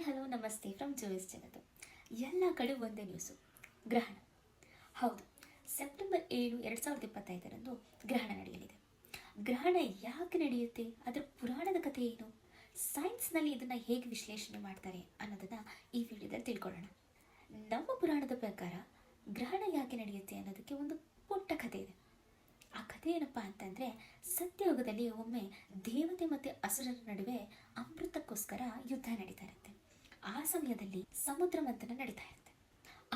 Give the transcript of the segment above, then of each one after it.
Hi, hello, ನಮಸ್ತೆ from Jois ಜಗತ್ತು ಎಲ್ಲ ಕಡೆ ಒಂದೇ ನ್ಯೂಸು ಗ್ರಹಣ. ಹೌದು, ಸೆಪ್ಟೆಂಬರ್ ಏಳು ಎರಡು ಸಾವಿರದ ಇಪ್ಪತ್ತೈದರಂದು ಗ್ರಹಣ ನಡೆಯಲಿದೆ. ಗ್ರಹಣ ಯಾಕೆ ನಡೆಯುತ್ತೆ? ಅದರ ಪುರಾಣದ ಕಥೆ ಏನು? ಸೈನ್ಸ್ನಲ್ಲಿ ಇದನ್ನು ಹೇಗೆ ವಿಶ್ಲೇಷಣೆ ಮಾಡ್ತಾರೆ ಅನ್ನೋದನ್ನು ಈ ವಿಡಿಯೋದಲ್ಲಿ ತಿಳ್ಕೊಳ್ಳೋಣ. ನಮ್ಮ ಪುರಾಣದ ಪ್ರಕಾರ ಗ್ರಹಣ ಯಾಕೆ ನಡೆಯುತ್ತೆ ಅನ್ನೋದಕ್ಕೆ ಒಂದು ಪುಟ್ಟ ಕಥೆ ಇದೆ. ಆ ಕಥೆ ಏನಪ್ಪ ಅಂತಂದರೆ, ಸತ್ಯಯುಗದಲ್ಲಿ ಒಮ್ಮೆ ದೇವತೆ ಮತ್ತು ಅಸುರರ ನಡುವೆ ಅಮೃತಕ್ಕೋಸ್ಕರ ಯುದ್ಧ ನಡೀತಾ ಇರುತ್ತೆ. ಆ ಸಮಯದಲ್ಲಿ ಸಮುದ್ರ ಮಂಥನ ನಡೀತಾ ಇರುತ್ತೆ.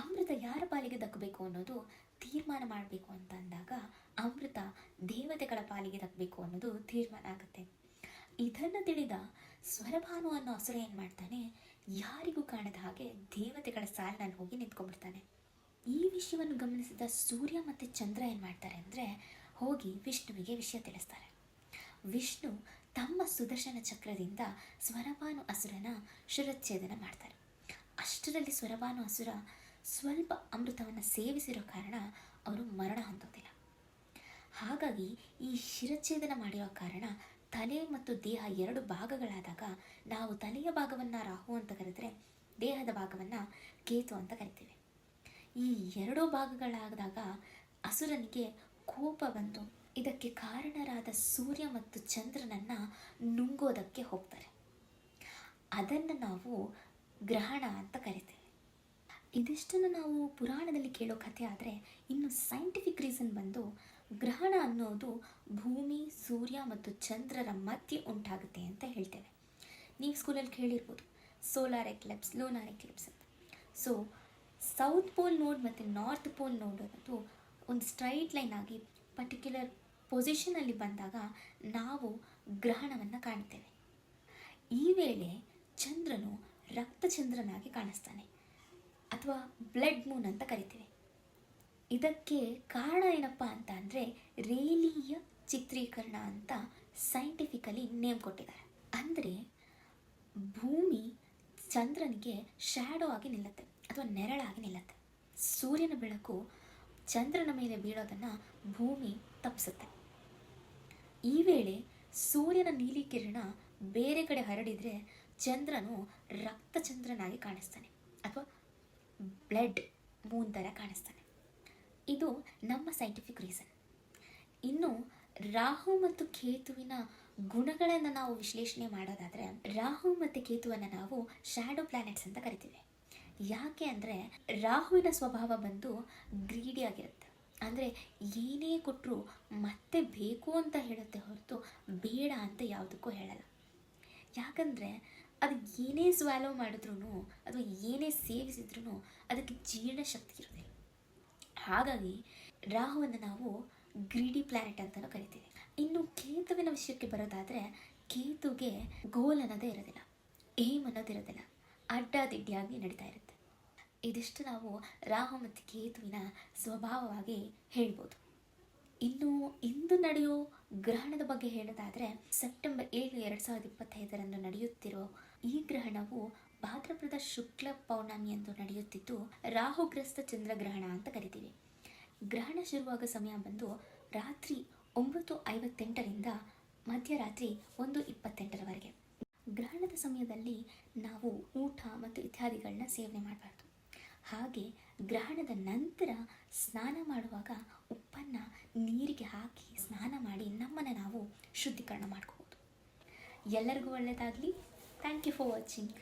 ಅಮೃತ ಯಾರ ಪಾಲಿಗೆ ದಕ್ಕಬೇಕು ಅನ್ನೋದು ತೀರ್ಮಾನ ಮಾಡಬೇಕು ಅಂತ ಅಂದಾಗ ಅಮೃತ ದೇವತೆಗಳ ಪಾಲಿಗೆ ದಕ್ಕಬೇಕು ಅನ್ನೋದು ತೀರ್ಮಾನ ಆಗುತ್ತೆ. ಇದನ್ನು ತಿಳಿದ ಸ್ವರಭಾನು ಅನ್ನೋ ಅಸುರ ಏನು ಮಾಡ್ತಾನೆ, ಯಾರಿಗೂ ಕಾಣದ ಹಾಗೆ ದೇವತೆಗಳ ಸಾಲಿನಲ್ಲಿ ಹೋಗಿ ನಿಂತ್ಕೊಂಡ್ಬಿಡ್ತಾನೆ. ಈ ವಿಷಯವನ್ನು ಗಮನಿಸಿದ ಸೂರ್ಯ ಮತ್ತು ಚಂದ್ರ ಏನು ಮಾಡ್ತಾರೆ ಅಂದರೆ ಹೋಗಿ ವಿಷ್ಣುವಿಗೆ ವಿಷಯ ತಿಳಿಸ್ತಾರೆ. ವಿಷ್ಣು ತಮ್ಮ ಸುದರ್ಶನ ಚಕ್ರದಿಂದ ಸ್ವರಭಾನು ಅಸುರನ ಶಿರಚ್ಛೇದನ ಮಾಡ್ತಾರೆ. ಅಷ್ಟರಲ್ಲಿ ಸ್ವರಭಾನು ಅಸುರ ಸ್ವಲ್ಪ ಅಮೃತವನ್ನು ಸೇವಿಸಿರೋ ಕಾರಣ ಅವರು ಮರಣ ಹೊಂದೋದಿಲ್ಲ ಹಾಗಾಗಿ ಈ ಶಿರಚ್ಛೇದನ ಮಾಡಿರೋ ಕಾರಣ ತಲೆ ಮತ್ತು ದೇಹ ಎರಡು ಭಾಗಗಳಾದಾಗ ನಾವು ತಲೆಯ ಭಾಗವನ್ನು ರಾಹು ಅಂತ ಕರೆದರೆ ದೇಹದ ಭಾಗವನ್ನು ಕೇತು ಅಂತ ಕರಿತೇವೆ. ಈ ಎರಡೂ ಭಾಗಗಳಾದಾಗ ಅಸುರನಿಗೆ ಕೋಪ ಬಂದು ಇದಕ್ಕೆ ಕಾರಣರಾದ ಸೂರ್ಯ ಮತ್ತು ಚಂದ್ರನನ್ನು ನುಂಗೋದಕ್ಕೆ ಹೋಗ್ತಾರೆ. ಅದನ್ನು ನಾವು ಗ್ರಹಣ ಅಂತ ಕರಿತೀವಿ. ಇದಿಷ್ಟನ್ನು ನಾವು ಪುರಾಣದಲ್ಲಿ ಕೇಳೋ ಕಥೆ ಆದರೆ ಇನ್ನು ಸೈಂಟಿಫಿಕ್ ರೀಸನ್ ಬಂದು ಗ್ರಹಣ ಅನ್ನೋದು ಭೂಮಿ, ಸೂರ್ಯ ಮತ್ತು ಚಂದ್ರರ ಮಧ್ಯೆ ಉಂಟಾಗುತ್ತೆ ಅಂತ ಹೇಳ್ತೇವೆ. ನೀವು ಸ್ಕೂಲಲ್ಲಿ ಕೇಳಿರ್ಬೋದು ಸೋಲಾರ್ ಎಕ್ಲಿಪ್ಸ್ ಲೂನಾರ್ ಎಕ್ಲಿಪ್ಸ್ ಅಂತ. ಸೊ ಸೌತ್ ಪೋಲ್ ನೋಡ್ ಮತ್ತು ನಾರ್ತ್ ಪೋಲ್ ನೋಡ್ ಅನ್ನೋದು ಒಂದು ಸ್ಟ್ರೈಟ್ ಲೈನ್ ಆಗಿ ಪರ್ಟಿಕ್ಯುಲರ್ ಪೊಸಿಷನಲ್ಲಿ ಬಂದಾಗ ನಾವು ಗ್ರಹಣವನ್ನು ಕಾಣ್ತೇವೆ. ಈ ವೇಳೆ ಚಂದ್ರನು ರಕ್ತಚಂದ್ರನಾಗಿ ಕಾಣಿಸ್ತಾನೆ. ಅಥವಾ ಬ್ಲಡ್ ಮೂನ್ ಅಂತ ಕರಿತೀವಿ. ಇದಕ್ಕೆ ಕಾರಣ ಏನಪ್ಪ ಅಂತ ಅಂದರೆ ರೇಲಿಯ ಚಿತ್ರೀಕರಣ ಅಂತ ಸೈಂಟಿಫಿಕಲಿ ನೇಮ್ ಕೊಟ್ಟಿದ್ದಾರೆ. ಅಂದರೆ ಭೂಮಿ ಚಂದ್ರನಿಗೆ ಶ್ಯಾಡೋ ಆಗಿ ನಿಲ್ಲುತ್ತೆ. ಅಥವಾ ನೆರಳಾಗಿ ನಿಲ್ಲುತ್ತೆ. ಸೂರ್ಯನ ಬೆಳಕು ಚಂದ್ರನ ಮೇಲೆ ಬೀಳೋದನ್ನು ಭೂಮಿ ತಪ್ಪಿಸುತ್ತೆ. ಈ ವೇಳೆ ಸೂರ್ಯನ ನೀಲಿ ಕಿರಣ ಬೇರೆ ಕಡೆ ಹರಡಿದರೆ ಚಂದ್ರನು ರಕ್ತ ಚಂದ್ರನಾಗಿ ಕಾಣಿಸ್ತಾನೆ ಅಥವಾ ಬ್ಲಡ್ ಮೂನ್ ಥರ ಕಾಣಿಸ್ತಾನೆ. ಇದು ನಮ್ಮ ಸೈಂಟಿಫಿಕ್ ರೀಸನ್ ಇನ್ನು ರಾಹು ಮತ್ತು ಕೇತುವಿನ ಗುಣಗಳನ್ನು ನಾವು ವಿಶ್ಲೇಷಣೆ ಮಾಡೋದಾದರೆ ರಾಹು ಮತ್ತು ಕೇತುವನ್ನು ನಾವು ಶ್ಯಾಡೋ ಪ್ಲಾನೆಟ್ಸ್ ಅಂತ ಕರಿತೀವಿ. ಯಾಕೆ ಅಂದರೆ ರಾಹುವಿನ ಸ್ವಭಾವ ಬಂದು ಗ್ರೀಡಿ ಆಗಿರುತ್ತೆ. ಅಂದರೆ ಏನೇ ಕೊಟ್ಟರು ಮತ್ತೆ ಬೇಕು ಅಂತ ಹೇಳುತ್ತೆ ಹೊರತು ಬೇಡ ಅಂತ ಯಾವುದಕ್ಕೂ ಹೇಳಲ್ಲ. ಯಾಕಂದರೆ ಅದು ಏನೇ ಸ್ವಾಲೋ ಮಾಡಿದ್ರೂ ಅಥವಾ ಏನೇ ಸೇವಿಸಿದ್ರೂ ಅದಕ್ಕೆ ಜೀರ್ಣಶಕ್ತಿ ಇರೋದಿಲ್ಲ. ಹಾಗಾಗಿ ರಾಹುವನ್ನು ನಾವು ಗ್ರೀಡಿ ಪ್ಲಾನೆಟ್ ಅಂತಲೂ ಕರಿತೀವಿ. ಇನ್ನು ಕೇತುವಿನ ವಿಷಯಕ್ಕೆ ಬರೋದಾದರೆ ಕೇತುಗೆ ಗೋಲ್ ಅನ್ನೋದೇ ಇರೋದಿಲ್ಲ. ಏಮ್ ಅನ್ನೋದಿರೋದಿಲ್ಲ. ಅಡ್ಡಾದಿಡ್ಡಿಯಾಗಿ ನಡೀತಾ ಇರುತ್ತೆ. ಇದಿಷ್ಟು ನಾವು ರಾಹು ಮತ್ತು ಕೇತುವಿನ ಸ್ವಭಾವವಾಗಿ ಹೇಳ್ಬೋದು. ಇನ್ನು ಇಂದು ನಡೆಯೋ ಗ್ರಹಣದ ಬಗ್ಗೆ ಹೇಳೋದಾದರೆ, ಸೆಪ್ಟೆಂಬರ್ ಏಳು ಎರಡು ಸಾವಿರದ ಇಪ್ಪತ್ತೈದರಂದು ನಡೆಯುತ್ತಿರೋ ಈ ಗ್ರಹಣವು ಭಾದ್ರಪದ ಶುಕ್ಲ ಪೌರ್ಣಮಿಯಂದು ನಡೆಯುತ್ತಿದ್ದು ರಾಹುಗ್ರಸ್ತ ಚಂದ್ರಗ್ರಹಣ ಅಂತ ಕರಿತೀವಿ. ಗ್ರಹಣ ಶುರುವಾಗ ಸಮಯ ಬಂದು ರಾತ್ರಿ ಒಂಬತ್ತು ಐವತ್ತೆಂಟರಿಂದ ಮಧ್ಯರಾತ್ರಿ ಒಂದು ಇಪ್ಪತ್ತೆಂಟರವರೆಗೆ. ಗ್ರಹಣದ ಸಮಯದಲ್ಲಿ ನಾವು ಊಟ ಮತ್ತು ಇತ್ಯಾದಿಗಳನ್ನ ಸೇವನೆ ಮಾಡಬಾರ್ದು. ಹಾಗೆ ಗ್ರಹಣದ ನಂತರ ಸ್ನಾನ ಮಾಡುವಾಗ ಉಪ್ಪನ್ನು ನೀರಿಗೆ ಹಾಕಿ ಸ್ನಾನ ಮಾಡಿ ನಮ್ಮನ್ನು ನಾವು ಶುದ್ಧೀಕರಣ ಮಾಡ್ಕೋಬೋದು. ಎಲ್ಲರಿಗೂ ಒಳ್ಳೆಯದಾಗಲಿ ಥ್ಯಾಂಕ್ ಯು ಫಾರ್ ವಾಚಿಂಗ್